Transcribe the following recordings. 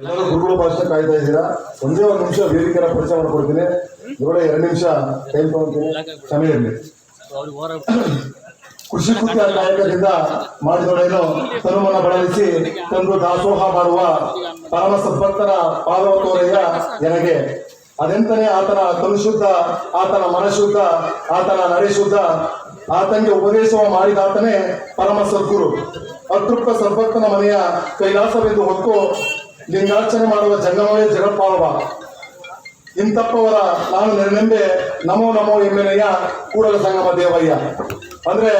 ಎಲ್ಲರೂ ಗುರುಗಳು ಭಾಷೆ ಕಾಯ್ತಾ ಇದ್ದೀರಾ? ಒಂದೇ ಒಂದು ನಿಮಿಷ ವೇದಿಕೆಯ ಪರಿಚಯ ಮಾಡ್ಕೊಡ್ತೀನಿ. ಇವರೇ ಎರಡು ನಿಮಿಷ ಟೈಮ್ ತಗೊಂತೀನಿ. ಸಮಯ ಇರಲಿ. ಕೃಷಿ ಕೃತ್ಯ ಕಾಯಕದಿಂದ ಮಾಡಿದೊಡೇನು ತನುಮನ ಬಳಲಿಸಿ ತಂದು ದಾಸೋಹ ಮಾಡುವ ಪರಮ ಸಂಪತ್ತರ ಪಾದವತೋರೆಯ ನನಗೆ ಅದೆಂತನೇ ಆತನ ತನುಶುದ್ಧ, ಆತನ ಮನಶುದ್ಧ, ಆತನ ನಡೆ ಶುದ್ಧ ಆತನಿಗೆ ಉಪದೇಶವ ಮಾಡಿದಾತನೇ ಪರಮ ಸದ್ಗುರು. ಅತೃಪ್ತ ಸಂಪತ್ತನ ಮನೆಯ ಕೈಲಾಸವೆಂದು ಹೊತ್ತು ಲಿಂಗಾರ್ಚನೆ ಮಾಡುವ ಜಂಗಮವೇ ಜಗತ್ಪಾಲವ ಇಂತಪ್ಪವರ ನಾನು ನೆನ್ನೆಂದೆ ನಮೋ ನಮೋ ಎಮ್ಮೆಲೆಯ ಕೂಡಲ ಸಂಗಮ ದೇವಯ್ಯ. ಅಂದ್ರೆ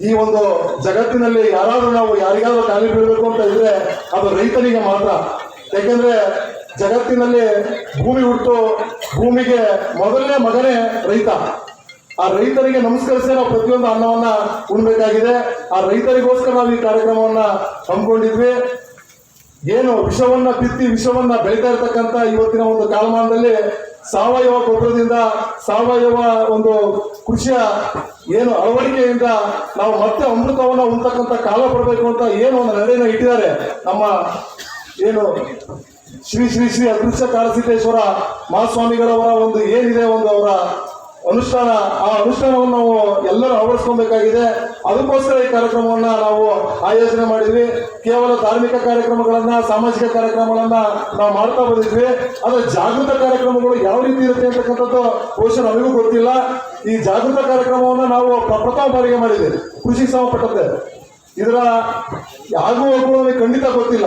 ಈ ಒಂದು ಜಗತ್ತಿನಲ್ಲಿ ಯಾರಾದ್ರೂ ನಾವು ಯಾರಿಗಾದ್ರೂ ಕಾಲಿ ಬೀಳಬೇಕು ಅಂತ ಇದ್ರೆ ಅದು ರೈತನಿಗೆ ಮಾತ್ರ. ಯಾಕೆಂದ್ರೆ ಜಗತ್ತಿನಲ್ಲಿ ಭೂಮಿ ಹುಟ್ಟು ಭೂಮಿಗೆ ಮೊದಲನೇ ಮಗನೇ ರೈತ. ಆ ರೈತರಿಗೆ ನಮಸ್ಕರಿಸಿ ನಾವು ಪ್ರತಿಯೊಂದು ಅನ್ನವನ್ನ ಉಣ್ಬೇಕಾಗಿದೆ. ಆ ರೈತರಿಗೋಸ್ಕರ ನಾವು ಈ ಕಾರ್ಯಕ್ರಮವನ್ನ ಹಮ್ಮಿಕೊಂಡಿದ್ವಿ. ಏನು ವಿಷವನ್ನ ಬಿತ್ತಿ ವಿಷವನ್ನ ಬೆಳೀತಾ ಇರತಕ್ಕಂತ ಇವತ್ತಿನ ಒಂದು ಕಾಲಮಾನದಲ್ಲಿ ಸಾವಯವ ಗೊಬ್ಬರದಿಂದ ಸಾವಯವ ಒಂದು ಕೃಷಿಯ ಏನು ಅಳವಡಿಕೆಯಿಂದ ನಾವು ಮತ್ತೆ ಅಮೃತವನ್ನ ಉಂಟಕ್ಕಂತ ಕಾಲ ಬರಬೇಕು ಅಂತ ಏನು ಒಂದು ನಡೆಯನ್ನ ಇಟ್ಟಿದ್ದಾರೆ ನಮ್ಮ ಏನು ಶ್ರೀ ಶ್ರೀ ಶ್ರೀ ಅದೃಶ್ಯ ಕಾಳಸಿದ್ದೇಶ್ವರ ಮಹಾಸ್ವಾಮಿಗಳವರ ಒಂದು ಏನಿದೆ ಒಂದು ಅವರ ಅನುಷ್ಠಾನ, ಆ ಅನುಷ್ಠಾನವನ್ನು ನಾವು ಎಲ್ಲರೂ ಅಳವಡಿಸ್ಕೊಬೇಕಾಗಿದೆ ಅದಕ್ಕೋಸ್ಕರ ಈ ಕಾರ್ಯಕ್ರಮವನ್ನು ನಾವು ಆಯೋಜನೆ ಮಾಡಿದ್ವಿ. ಕೇವಲ ಧಾರ್ಮಿಕ ಕಾರ್ಯಕ್ರಮಗಳನ್ನ, ಸಾಮಾಜಿಕ ಕಾರ್ಯಕ್ರಮಗಳನ್ನ ನಾವು ಮಾಡ್ತಾ ಬಂದಿದ್ವಿ. ಆದರೆ ಜಾಗೃತ ಕಾರ್ಯಕ್ರಮಗಳು ಯಾವ ರೀತಿ ಇರುತ್ತೆ ಅಂತಕ್ಕಂಥದ್ದು ಬಹುಶಃ ನಮಗೂ ಗೊತ್ತಿಲ್ಲ. ಈ ಜಾಗೃತ ಕಾರ್ಯಕ್ರಮವನ್ನು ನಾವು ಪ್ರ- ಪ್ರಥಮ ಬಾರಿಗೆ ಮಾಡಿದ್ವಿ. ಕೃಷಿಗೆ ಸಂಬಂಧಪಟ್ಟಂತೆ. ಇದರ ಆಗು ಹೋಗುವ ನಮಗೆ ಖಂಡಿತ ಗೊತ್ತಿಲ್ಲ.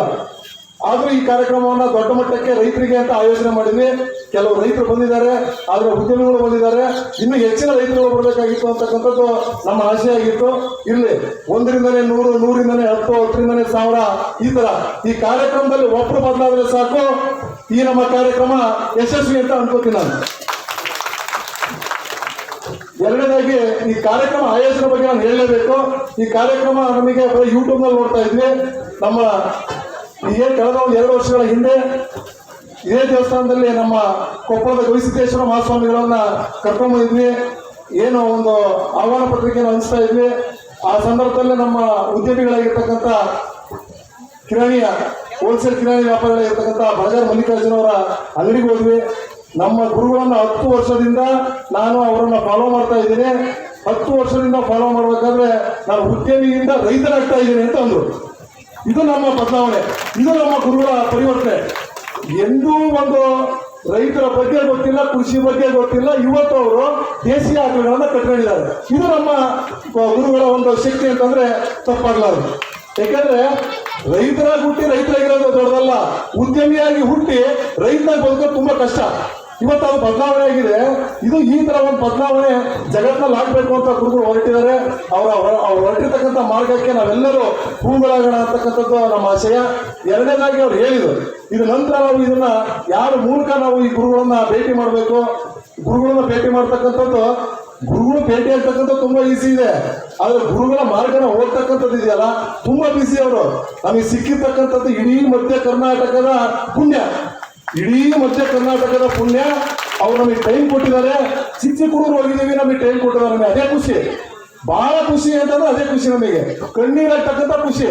ಆದ್ರೂ ಈ ಕಾರ್ಯಕ್ರಮವನ್ನ ದೊಡ್ಡ ಮಟ್ಟಕ್ಕೆ ರೈತರಿಗೆ ಅಂತ ಆಯೋಜನೆ ಮಾಡಿದ್ವಿ. ಕೆಲವು ರೈತರು ಬಂದಿದ್ದಾರೆ, ಆದ್ರೆ ಉದ್ಯಮಿಗಳು ಬಂದಿದ್ದಾರೆ. ಇನ್ನು ಹೆಚ್ಚಿನ ರೈತರುಗಳು ಬರಬೇಕಾಗಿತ್ತು ಅಂತಕ್ಕಂಥದ್ದು ನಮ್ಮ ಆಸೆ ಆಗಿತ್ತು ಇಲ್ಲಿ ಒಂದರಿಂದನೇ ನೂರು, ನೂರಿಂದನೇ ಹತ್ತು, ಹತ್ತರಿಂದನೇ ಸಾವಿರ ಈ ತರ. ಈ ಕಾರ್ಯಕ್ರಮದಲ್ಲಿ ಒಬ್ಬರು ಬದಲಾದ್ರೆ ಸಾಕು. ಈ ನಮ್ಮ ಕಾರ್ಯಕ್ರಮ ಯಶಸ್ವಿ ಅಂತ ಅನ್ಕೋತೀನಿ ನಾನು. ಎರಡನೇದಾಗಿ ಈ ಕಾರ್ಯಕ್ರಮ ಆಯೋಜನೆ ಬಗ್ಗೆ ನಾನು ಹೇಳಲೇಬೇಕು. ಈ ಕಾರ್ಯಕ್ರಮ ನಮಗೆ ಬರೀ ಯೂಟ್ಯೂಬ್ನಲ್ಲಿ ನೋಡ್ತಾ ಇದ್ವಿ. ನಮ್ಮ ಏನ್ ಕಳೆದ ಒಂದು ಎರಡು ವರ್ಷಗಳ ಹಿಂದೆ ಇದೇ ದೇವಸ್ಥಾನದಲ್ಲಿ ನಮ್ಮ ಕೊಪ್ಪಳದ ಗವಿಸಿದ್ದೇಶ್ವರ ಮಹಾಸ್ವಾಮಿಗಳನ್ನ ಕರ್ಕೊಂಡ್ ಬಂದಿದ್ವಿ ಏನು ಒಂದು ಆಹ್ವಾನ ಪತ್ರಿಕೆಯನ್ನು ಹಂಚ್ತಾ ಇದ್ವಿ. ಆ ಸಂದರ್ಭದಲ್ಲಿ ನಮ್ಮ ಉದ್ಯಮಿಗಳಾಗಿರ್ತಕ್ಕಂಥ ಕಿರಾಣಿಯ ಹೋಲ್ಸೇಲ್ ಕಿರಾಣಿ ವ್ಯಾಪಾರಿಗಳಾಗಿರ್ತಕ್ಕಂತ ಬಜಾರ್ ಮಲ್ಲಿಕಾರ್ಜುನ ಅವರ ಅಂಗಡಿಗೆ ಹೋದ್ವಿ. ನಮ್ಮ ಗುರುಗಳನ್ನು ಹತ್ತು ವರ್ಷದಿಂದ ನಾನು ಅವರನ್ನು ಫಾಲೋ ಮಾಡ್ತಾ ಇದ್ದೀನಿ. ಹತ್ತು ವರ್ಷದಿಂದ ಫಾಲೋ ಮಾಡ್ಬೇಕಾದ್ರೆ ನಾನು ಉದ್ಯಮಿಯಿಂದ ರೈತರಾಗ್ತಾ ಇದ್ದೀನಿ ಅಂತ ಅಂದ್ರು. ಇದು ನಮ್ಮ ಬದಲಾವಣೆ. ಇದು ನಮ್ಮ ಗುರುಗಳ ಪರಿವರ್ತನೆ. ಎಂದೂ ಒಂದು ರೈತರ ಬಗ್ಗೆ ಗೊತ್ತಿಲ್ಲ, ಕೃಷಿ ಬಗ್ಗೆ ಗೊತ್ತಿಲ್ಲ, ಇವತ್ತು ಅವರು ದೇಶೀಯ ಆಕಳಗಳನ್ನ ಕಟ್ಕೊಂಡಿದ್ದಾರೆ. ಇದು ನಮ್ಮ ಗುರುಗಳ ಒಂದು ಶಕ್ತಿ ಅಂತಂದ್ರೆ ತಪ್ಪಾಗಲಾರದು. ಯಾಕಂದ್ರೆ ರೈತರಾಗಿ ಹುಟ್ಟಿ ರೈತರಾಗಿರೋದು ದೊಡ್ಡದಲ್ಲ. ಉದ್ಯಮಿಯಾಗಿ ಹುಟ್ಟಿ ರೈತನಾಗಿ ಬದುಕೋದು ತುಂಬಾ ಕಷ್ಟ. ಇವತ್ತು ಅದು ಬದಲಾವಣೆ ಆಗಿದೆ. ಇದು ಈ ತರ ಒಂದು ಬದಲಾವಣೆ ಜಗತ್ತಿನಲ್ಲಿ ಆಗ್ಬೇಕು ಅಂತ ಗುರುಗಳು ಹೊರಟಿದ್ದಾರೆ. ಅವರ ಅವ್ರು ಹೊರಟಿರ್ತಕ್ಕಂಥ ಮಾರ್ಗಕ್ಕೆ ನಾವೆಲ್ಲರೂ ಹೂಗಳಾಗೋಣ ಅಂತಕ್ಕಂಥದ್ದು ನಮ್ಮ ಆಶಯ. ಎರಡನೇದಾಗಿ ಅವ್ರು ಹೇಳಿದರು. ಇದು ನಂತರ ನಾವು ಇದನ್ನ ಯಾರ ಮೂಲಕ ನಾವು ಈ ಗುರುಗಳನ್ನ ಭೇಟಿ ಮಾಡಬೇಕು? ಗುರುಗಳನ್ನ ಭೇಟಿ ಮಾಡ್ತಕ್ಕಂಥದ್ದು ಗುರುಗಳು ಭೇಟಿ ಆಗ್ತಕ್ಕಂಥ ತುಂಬಾ ಈಸಿ ಇದೆ. ಆದ್ರೆ ಗುರುಗಳ ಮಾರ್ಗನ ಹೋಗ್ತಕ್ಕಂಥದ್ದು ಇದೆಯಲ್ಲ? ತುಂಬಾ ಬಿಸಿ ಅವರು. ನಮಗೆ ಸಿಕ್ಕಿರ್ತಕ್ಕಂಥದ್ದು ಇಡೀ ಮಧ್ಯ ಕರ್ನಾಟಕದ ಪುಣ್ಯ. ಇಡೀ ಮಧ್ಯ ಕರ್ನಾಟಕದ ಪುಣ್ಯ, ಅವ್ರು ನಮಗೆ ಟೈಮ್ ಕೊಟ್ಟಿದ್ದಾರೆ. ಚಿಕ್ಕ ಹೋಗಿದ್ದೀವಿ, ನಮಗೆ ಟೈಮ್ ಕೊಟ್ಟಿದ್ದಾರೆ ನಮಗೆ. ಅದೇ ಖುಷಿ. ಬಹಳ ಖುಷಿ ಅಂತಂದ್ರೆ ಅದೇ ಖುಷಿ ನಮಗೆ. ಕಣ್ಣೀರಾಗ್ತಕ್ಕಂಥ ಖುಷಿ.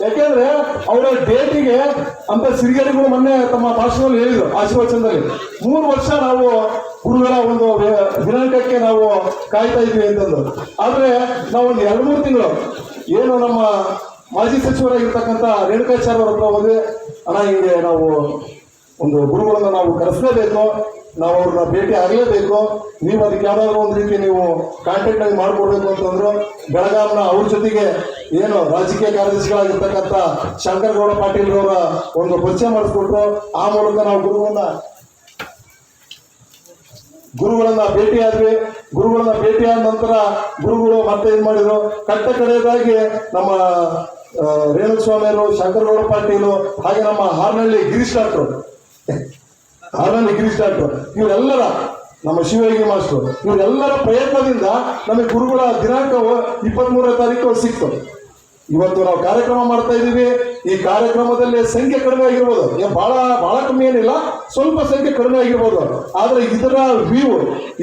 ಯಾಕೆಂದ್ರೆ ಅವರ ಡೇಟಿಗೆ ಅಂತ ಸಿರಿಗೇರಿಗಳು ಮೊನ್ನೆ ತಮ್ಮ ಭಾಷಣದಲ್ಲಿ ಹೇಳಿದ್ರು, ಆಶೀರ್ವಚನದಲ್ಲಿ. ಮೂರು ವರ್ಷ ನಾವು ಗುರುಗಳ ಒಂದು ದಿನಾಂಕಕ್ಕೆ ನಾವು ಕಾಯ್ತಾ ಇದ್ವಿ ಅಂತಂದು. ಆದ್ರೆ ನಾವು ಒಂದು ಎರಡು ಮೂರು ತಿಂಗಳು ಏನು ನಮ್ಮ ಮಾಜಿ ಸಚಿವರಾಗಿರ್ತಕ್ಕಂಥ ರೇಣುಕಾಚಾರ್ಯ ಹತ್ರ ಹೋದ್ವಿ ಅಣ್ಣ, ಹಿಂಗೆ ನಾವು ಒಂದು ಗುರುಗಳನ್ನ ನಾವು ಕರೆಸಲೇಬೇಕು, ನಾವು ಅವ್ರನ್ನ ಭೇಟಿ ಆಗಲೇಬೇಕು, ನೀವು ಅದಕ್ಕೆ ಯಾವ್ದಾದ್ರು ಒಂದು ರೀತಿ ನೀವು ಕಾಂಟ್ಯಾಕ್ಟ್ ಆಗಿ ಮಾಡ್ಕೊಡ್ಬೇಕು ಅಂತಂದ್ರು ಬೆಳಗಾವಿನ ಅವ್ರ ಜೊತೆಗೆ ಏನು ರಾಜಕೀಯ ಕಾರ್ಯದರ್ಶಿಗಳಾಗಿರ್ತಕ್ಕಂಥ ಶಂಕರಗೌಡ ಪಾಟೀಲ್ ಅವರ ಒಂದು ಪರಿಚಯ ಮಾಡಿಸ್ಕೊಟ್ರು, ಆ ಮೂಲಕ ನಾವು ಗುರುಗಳನ್ನ ಗುರುಗಳನ್ನ ಆದ್ವಿ. ಗುರುಗಳನ್ನ ಭೇಟಿಯಾದ ನಂತರ ಗುರುಗಳು ಮತ್ತೆ ಏನ್ ಮಾಡಿದ್ರು, ಕಟ್ಟ ಕಡೆಯದಾಗಿ ನಮ್ಮ ರೇಣುಸ್ವಾಮಿಯವರು ಶಂಕರಗೌಡ ಪಾಟೀಲು, ಹಾಗೆ ನಮ್ಮ ಹಾರ್ನಳ್ಳಿ ಗಿರೀಶ್ ಡಾಕ್ಟ್ರು. ಗಿರೀಶ್ ಡಾಕ್ಟ್ರು ಇವರೆಲ್ಲರ ನಮ್ಮ ಶಿವಯೋಗಿ ಮಾಸ್ಟರ್, ಇವರೆಲ್ಲರ ಪ್ರಯತ್ನದಿಂದ ನಮಗೆ ಗುರುಗಳ ದಿನಾಂಕ ಇಪ್ಪತ್ತ್ ಮೂರನೇ ತಾರೀಕು ಸಿಕ್ತು. ಇವತ್ತು ನಾವು ಕಾರ್ಯಕ್ರಮ ಮಾಡ್ತಾ ಇದ್ದೀವಿ. ಈ ಕಾರ್ಯಕ್ರಮದಲ್ಲಿ ಸಂಖ್ಯೆ ಕಡಿಮೆ ಆಗಿರ್ಬೋದು ಬಹಳ ಬಹಳ ಕಮ್ಮಿ ಏನಿಲ್ಲ, ಸ್ವಲ್ಪ ಸಂಖ್ಯೆ ಕಡಿಮೆ ಆಗಿರ್ಬೋದು ಆದ್ರೆ ಇದರ ವ್ಯೂ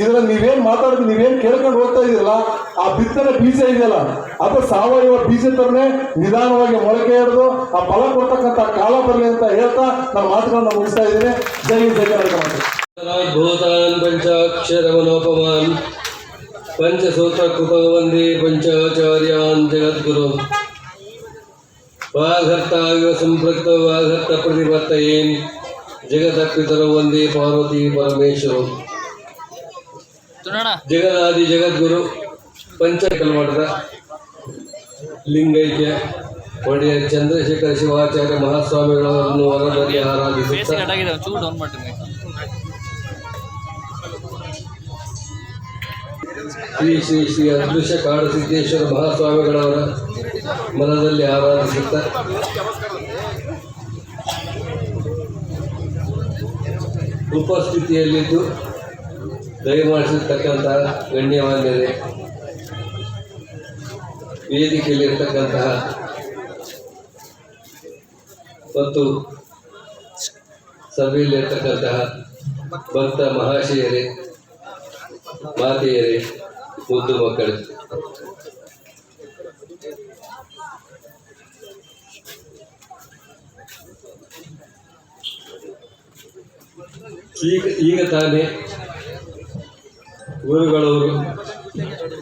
ಇದರ ನೀವೇನ್ ಮಾತಾಡಿದ್, ನೀವೇನ್ ಕೇಳ್ಕೊಂಡು ಹೋಗ್ತಾ ಇದೆಯಲ್ಲ ಆ ಬಿತ್ತನೆ ಬೀಜ ಇದೆಯಲ್ಲ, ಅದು ಸಾವಯವ ಬೀಜ ತರನೇ ನಿಧಾನವಾಗಿ ಮೊಳಕೆ ಹಿಡಿದು ಆ ಫಲ ಕೊಡ್ತಕ್ಕಂಥ ಕಾಲ ಬರಲಿ ಅಂತ ಹೇಳ್ತಾ ನನ್ನ ಮಾತುಗಳನ್ನ ಮುಗಿಸ್ತಾ ಇದ್ದೀನಿ. ಜೈ ಜೈ ಕರ್ನಾಟಕ ಪಂಚಾಕ್ಷರ ಮನೋಪಮಾನ್ ಪಂಚಸೂತ್ರ ಪಂಚಸೂತ್ರಕೃತೋ ವಂದೇ ಪಂಚಾಚಾರ್ಯಾನ್ ಜಗದ್ಗುರು. ವಾಘರ್ತ ಇವ ಸಂಪೃಕ್ತ ವಾಘರ್ತ ಜಗದ ಪಿತರ ವಂದೇ ಪಾರ್ವತಿ ಪರಮೇಶ್ವರು. ಜಗದಾದಿ ಜಗದ್ಗುರು ಪಂಚಕಲ್ ಮಠದ ಲಿಂಗೈಕ್ಯ ಒಡೆಯ ಚಂದ್ರಶೇಖರ ಶಿವಾಚಾರ್ಯ ಮಹಾಸ್ವಾಮಿಗಳನ್ನು ವರದಲ್ಲಿ ಆರಾಧಿಸುತ್ತಾ ಶ್ರೀ ಶ್ರೀ ಶ್ರೀ ಅದೃಶ್ಯ ಕಾಡು ಸಿದ್ದೇಶ್ವರ ಮಹಾಸ್ವಾಮಿಗಳವರ ಮನದಲ್ಲಿ ಆರಾಧಿಸುತ್ತ ಉಪಸ್ಥಿತಿಯಲ್ಲಿದ್ದು ದಯಮಾಡಿಸಿರ್ತಕ್ಕಂತಹ ಗಣ್ಯವಾಗಿದೆ ವೇದಿಕೆಯಲ್ಲಿರ್ತಕ್ಕಂತಹ ಮತ್ತು ಸಭೆಯಲ್ಲಿರ್ತಕ್ಕಂತಹ ಭಕ್ತ ಮಹಾಶಯರೇ ಮಾತೆಯರೇ ಮುದ್ದು ಮಕ್ಕಳು. ಈಗ ಈಗ ತಾನೇ ಗುರುಗಳವರು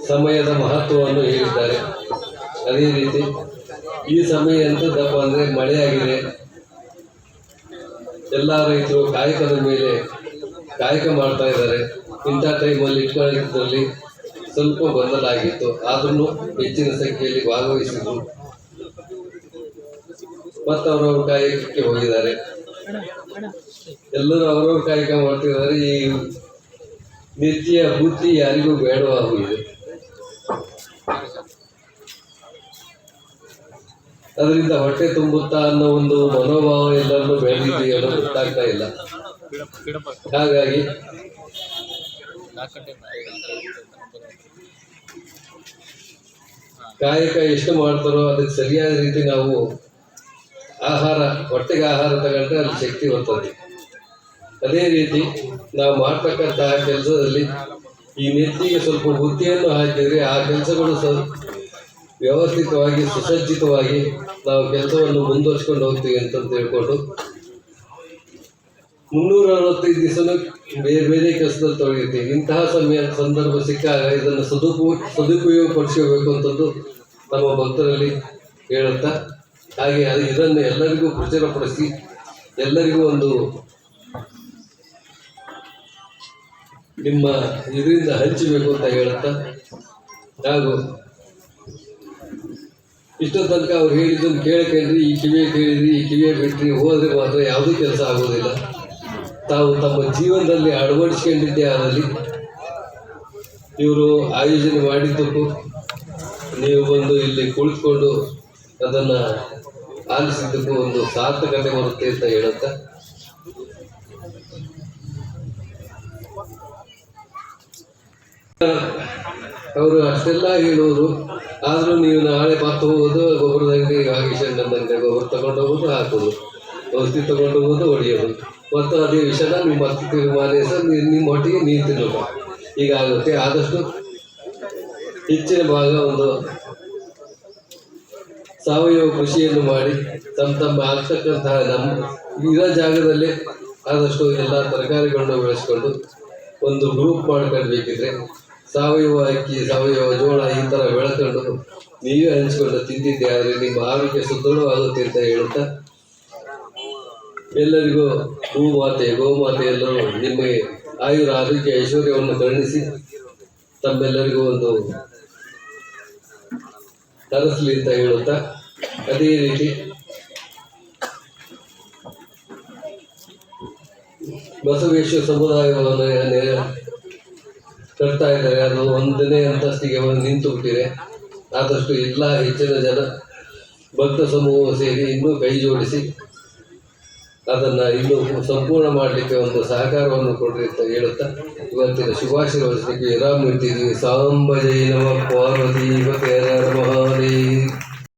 ಸಮಯದ ಮಹತ್ವವನ್ನು ಹೇಳಿದ್ದಾರೆ. ಅದೇ ರೀತಿ ಈ ಸಮಯ ಎಂಥದ್ದಪ್ಪ ಅಂದರೆ ಮಳೆಯಾಗಿದೆ ಎಲ್ಲ ರೈತರು ಕಾಯಕದ ಮೇಲೆ ಕಾಯಕ ಮಾಡ್ತಾ ಇದ್ದಾರೆ. ಇಂಥ ಟೈಮಲ್ಲಿ ಇಟ್ಕೊಳ್ಳೋದ್ರಲ್ಲಿ ಸ್ವಲ್ಪ ಗೊಂದಲ ಆಗಿತ್ತು. ಆದ್ರೂ ಹೆಚ್ಚಿನ ಸಂಖ್ಯೆಯಲ್ಲಿ ಭಾಗವಹಿಸಿದ್ರು. ಮತ್ತವರವರು ಕಾಯಕಕ್ಕೆ ಹೋಗಿದ್ದಾರೆ. ಎಲ್ಲರೂ ಅವರವ್ರ ಕಾಯಕ ಮಾಡ್ತಿದ್ದಾರೆ. ಈ ನಿತ್ಯ ಬುದ್ಧಿ ಯಾರಿಗೂ ಬೇಡವಾಗಿದೆ ಅದರಿಂದ ಹೊಟ್ಟೆ ತುಂಬುತ್ತಾ ಅನ್ನೋ ಒಂದು ಮನೋಭಾವ ಎಲ್ಲರೂ ಬೆಳೆದಿದೆಯೋ ಗೊತ್ತಾಗ್ತಾ ಇಲ್ಲ. ಹಾಗಾಗಿ ಕಾಯಕ ಎಷ್ಟು ಮಾಡ್ತಾರೋ ಅದಕ್ಕೆ ಸರಿಯಾದ ರೀತಿ ನಾವು ಆಹಾರ, ಹೊಟ್ಟೆಗೆ ಆಹಾರ ತಗೊಂಡ್ರೆ ಅಲ್ಲಿ ಶಕ್ತಿ ಬರ್ತದೆ. ಅದೇ ರೀತಿ ನಾವು ಮಾಡ್ತಕ್ಕಂತಹ ಕೆಲಸದಲ್ಲಿ ಈ ನೆತ್ತಿಗೆ ಸ್ವಲ್ಪ ಬುದ್ಧಿಯನ್ನು ಹಾಕಿದರೆ ಆ ಕೆಲಸಗಳು ವ್ಯವಸ್ಥಿತವಾಗಿ, ಸುಸಜ್ಜಿತವಾಗಿ ನಾವು ಕೆಲಸವನ್ನು ಮುಂದುವರ್ಸ್ಕೊಂಡು ಹೋಗ್ತೀವಿ ಅಂತ ಹೇಳ್ಕೊಂಡು ಮುನ್ನೂರ ಅರವತ್ತೈದು ದಿವಸನೂ ಬೇರೆ ಬೇರೆ ಕೆಲಸದಲ್ಲಿ ತೊಡಗಿರ್ತೀವಿ. ಇಂತಹ ಸಮಯ, ಸಂದರ್ಭ ಸಿಕ್ಕಾಗ ಇದನ್ನು ಸದುಪು ಸದುಪಯೋಗ ಪಡಿಸ್ಕೋಬೇಕು ಅಂತಂದು ನಮ್ಮ ಭಕ್ತರಲ್ಲಿ ಹೇಳುತ್ತಾ ಹಾಗೆ ಅದು ಇದನ್ನು ಎಲ್ಲರಿಗೂ ಪ್ರಚುರಪಡಿಸಿ ಎಲ್ಲರಿಗೂ ಒಂದು ನಿಮ್ಮ ಇದರಿಂದ ಹಂಚಬೇಕು ಅಂತ ಹೇಳುತ್ತಾ, ಹಾಗೂ ಇಷ್ಟೋ ತನಕ ಅವ್ರು ಹೇಳಿದ್ದನ್ನು ಈ ಕಿವಿಯ ಕೇಳಿದ್ರಿ, ಈ ಕಿವಿಯ ಬಿಟ್ರಿ, ಹೋದ್ರೆ ಮಾತ್ರ ಯಾವುದೂ ಕೆಲಸ ಆಗೋದಿಲ್ಲ. ತಾವು ತಮ್ಮ ಜೀವನದಲ್ಲಿ ಅಳವಡಿಸ್ಕೊಂಡಿದ್ದೇ ಆದಲ್ಲಿ ಇವರು ಆಯೋಜನೆ ಮಾಡಿದ್ದಕ್ಕೂ, ನೀವು ಬಂದು ಇಲ್ಲಿ ಕುಳಿತುಕೊಂಡು ಅದನ್ನು ಆಲಿಸಿದ್ದಕ್ಕೂ ಒಂದು ಸಾರ್ಥಕತೆ ಬರುತ್ತೆ ಅಂತ ಹೇಳುತ್ತಾ? ಅವರು ಅಷ್ಟೆಲ್ಲ ಹೇಳುವರು. ಆದರೂ ನೀವು ನಾಳೆ ಮತ್ತು ಹೋಗೋದು ಗೊಬ್ಬರದ ಅಂಗಡಿ ಅಂಗಡಿ ಗೊಬ್ಬರ ತಗೊಂಡು ಹೋಗೋದು ಹಾಕೋದು ಔಷಧಿ ತಗೊಂಡು ಹೋಗೋದು ಹೊಡೆಯೋದು. ಮತ್ತು ಅದೇ ವಿಷಯನ ನಿಮ್ಮ ಮತ್ತೆ ನೀವು ನಿಮ್ಮ ಒಟ್ಟಿಗೆ ನೀವು ತಿನ್ನೋದು ಹೀಗಾಗುತ್ತೆ. ಆದಷ್ಟು ಹೆಚ್ಚಿನ ಭಾಗ ಒಂದು ಸಾವಯವ ಕೃಷಿಯನ್ನು ಮಾಡಿ ತಮ್ಮ ತಮ್ಮ ಆಗ್ತಕ್ಕಂತಹ ನಮ್ಮ ಇರೋ ಜಾಗದಲ್ಲೇ ಆದಷ್ಟು ಎಲ್ಲ ತರಕಾರಿಗಳನ್ನು ಬೆಳೆಸ್ಕೊಂಡು ಒಂದು ಗ್ರೂಪ್ ಮಾಡ್ಕೊಳ್ಬೇಕಿದ್ರೆ ಸಾವಯವ ಅಕ್ಕಿ, ಸಾವಯವ ಜೋಳ ಈ ಥರ ಬೆಳ್ಕೊಂಡು ನೀವೇ ಹಂಚ್ಕೊಂಡು ತಿಂದಿದ್ದೆ, ಆದರೆ ನಿಮ್ಮ ಆರೋಗ್ಯ ಸುದೃಢವಾಗುತ್ತೆ ಅಂತ ಹೇಳುತ್ತಾ ಎಲ್ಲರಿಗೂ ಭೂಮಾತೆ ಗೋಮಾತೆ ಎಲ್ಲರೂ ನಿಮಗೆ ಆಯುರ ಆರೋಗ್ಯ ಐಶ್ವರ್ಯವನ್ನು ಕರುಣಿಸಿ ತಮ್ಮೆಲ್ಲರಿಗೂ ಒಂದು ತರಿಸಲಿ ಅಂತ ಹೇಳುತ್ತಾ, ಅದೇ ರೀತಿ ಬಸವೇಶ್ವರ ಸಮುದಾಯವನ್ನು ಕಟ್ತಾ ಇದ್ದಾರೆ, ಅದು ಒಂದನೇ ಅಂತಸ್ತಿಗೆ ನಿಂತು ಬಿಟ್ಟಿದೆ. ಆದಷ್ಟು ಎಲ್ಲ ಹೆಚ್ಚಿನ ಜನ ಭಕ್ತ ಸಮೂಹ ಸೇರಿ ಇನ್ನೂ ಕೈ ಜೋಡಿಸಿ ಅದನ್ನ ಇನ್ನೂ ಸಂಪೂರ್ಣ ಮಾಡಲಿಕ್ಕೆ ಒಂದು ಸಹಕಾರವನ್ನು ಕೊಡ್ರಿ ಅಂತ ಹೇಳುತ್ತಾ, ಇವತ್ತಿನ ಶುಭಾಶೀರ್ವಚನಕ್ಕೆ ವಿರಾಮ ಇಟ್ಟಿದ್ದೀವಿ ಸಾಂಬ ನಮ, ಪಾರ್ವತಿ ಮಹಾದೇವ್.